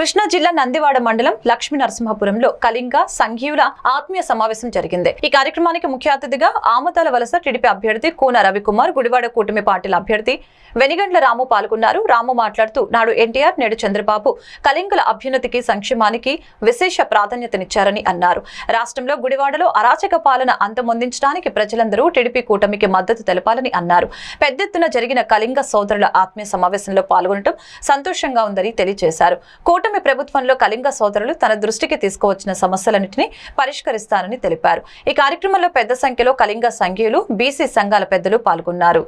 కృష్ణా జిల్లా నందివాడ మండలం లక్ష్మీ నరసింహపురంలో కళింగ సంఘీయుల ఆత్మీయ సమావేశం జరిగింది. ఈ కార్యక్రమానికి ముఖ్య అతిథిగా ఆమతాల వలస టీడీపీ అభ్యర్థి కూన రవికుమార్ గుడివాడ కూటమి పార్టీల అభ్యర్థి వెనిగండ్ల రాము పాల్గొన్నారు. రాము మాట్లాడుతూ నాడు ఎన్టీఆర్ నేడు చంద్రబాబు కళింగల అభ్యున్నతికి సంక్షేమానికి విశేష ప్రాధాన్యతనిచ్చారని అన్నారు. రాష్ట్రంలో గుడివాడలో అరాచక పాలన అంతమొందించడానికి ప్రజలందరూ టీడీపీ కూటమికి మద్దతు తెలపాలని అన్నారు. పెద్ద ఎత్తున జరిగిన కళింగ సోదరుల ఆత్మీయ సమావేశంలో పాల్గొనడం సంతోషంగా ఉందని తెలియజేశారు. కూటమి కూటమి ప్రభుత్వంలో కళింగ సోదరులు తన దృష్టికి తీసుకువచ్చిన సమస్యలన్నింటినీ పరిష్కరిస్తానని తెలిపారు. ఈ కార్యక్రమంలో పెద్ద సంఖ్యలో కళింగ సంఘీయులు బీసీ సంఘాల పెద్దలు పాల్గొన్నారు.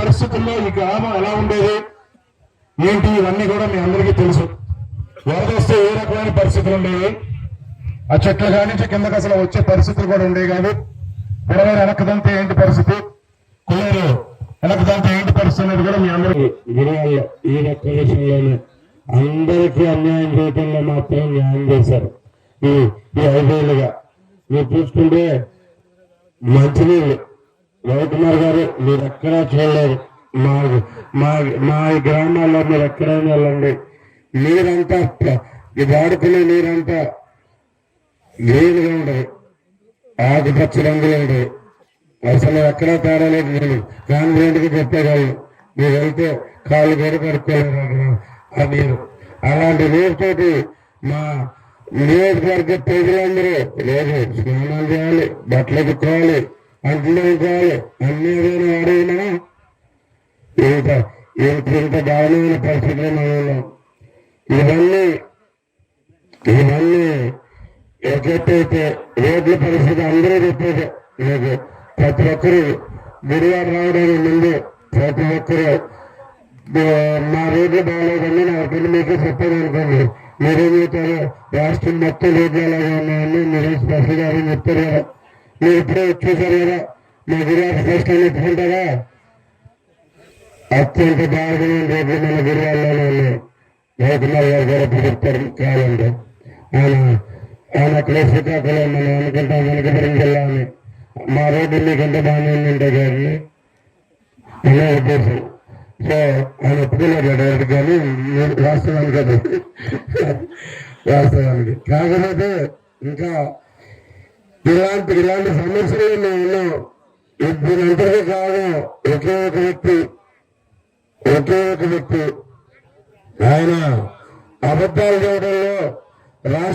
పరిస్థితుల్లో ఈ గ్రామం ఎలా ఉండేది? ఏంటి? ఇవన్నీ కూడా మీ అందరికీ తెలుసు. వరద వస్తే ఏ రకమైన పరిస్థితులు ఉండేవి? ఆ చెట్ల కాడి నుంచి కిందకి అసలు వచ్చే పరిస్థితులు కూడా ఉండేవి కాదు. ఇరవై వెనకదంతే ఏంటి పరిస్థితి? కుళ్ళేరు వెనకదంతే కూడా మీ అందరికీ ఈ రొక్క అందరికీ అన్యాయం చేయటంలో మాత్రం న్యాయం చేశారు. ఈ ఈ ఐదేళ్ళుగా మీరు చూసుకుంటే మంచినీళ్ళు. రవికుమార్ గారు మీరు ఎక్కడా చూడలేరు మా మా మా గ్రామాల్లో మీరు ఎక్కడైనా వెళ్ళండి. నీరంతా వాడుకునే నీరంతా గ్రీన్గా ఉండదు ఆకుపచ్చ రంగులో ఉండదు అసలు ఎక్కడా తేడా లేదు మీరు కాన్ఫిడెంట్గా చెప్పేవాళ్ళు మీరు వెళ్తే కాళ్ళు కూడా పడుకోలేరు అక్కడ ఆ నీరు అలాంటి నీరుతోటి మా నియోజకవర్గ ప్రజలందరూ లేదు స్నానాలు చేయాలి బట్టలు ఎత్తుకోవాలి అంట్లు వేసుకోవాలి అన్ని ఏదైనా వాడైనా ఇంత ఇంత ఇంత దారుణమైన పరిస్థితులు మనం ఇవన్నీ ఇవన్నీ ఎక్కడైతే రోడ్ల పరిస్థితి అందరూ చెప్పేది. మీకు ప్రతి ఒక్కరు గుడివాడ రావడానికి ముందు ప్రతి ఒక్కరు. మా రోడ్లు బాగాలేదండి నా పిల్లలు మీకు చెప్పాను అనుకోండి. మీరేం చెప్తారు రాష్ట్రం మొత్తం రోడ్లు అలాగే ఉన్నాయని మీరు స్పెషల్ గారు చెప్తారు కదా. మీరు ఇప్పుడే వచ్చేసారు కదా. మా గురువారం ఫస్ట్ అని చెప్పుకుంటారా అత్యంత దారుణమైన రోడ్లు మన గుడివాడలోనే ఉన్నాయి రవికుమార్ గారు కూడా ఇప్పుడు చెప్తారు కాదండి. ఆయన ఆయన అక్కడే శ్రీకాకుళం మనం అనుకుంటాం వెనకబడిన జిల్లా అని మా రోడ్డు మీకంటే బాగానే ఉందంటే కానీ అనే ఉద్దేశం సో ఆయన ఒప్పుకోలేదు డైరెక్ట్ కానీ నేను వాస్తవానికి అది. వాస్తవానికి. కాకపోతే ఇంకా ఇలాంటి ఇలాంటి సమస్యలు మేము ఉన్నాం దీనంతటికీ కాదు ఒకే ఒక వ్యక్తి ఒకే ఒక వ్యక్తి. ఆయన అబద్ధాలు చేయడంలో రాష్ట్ర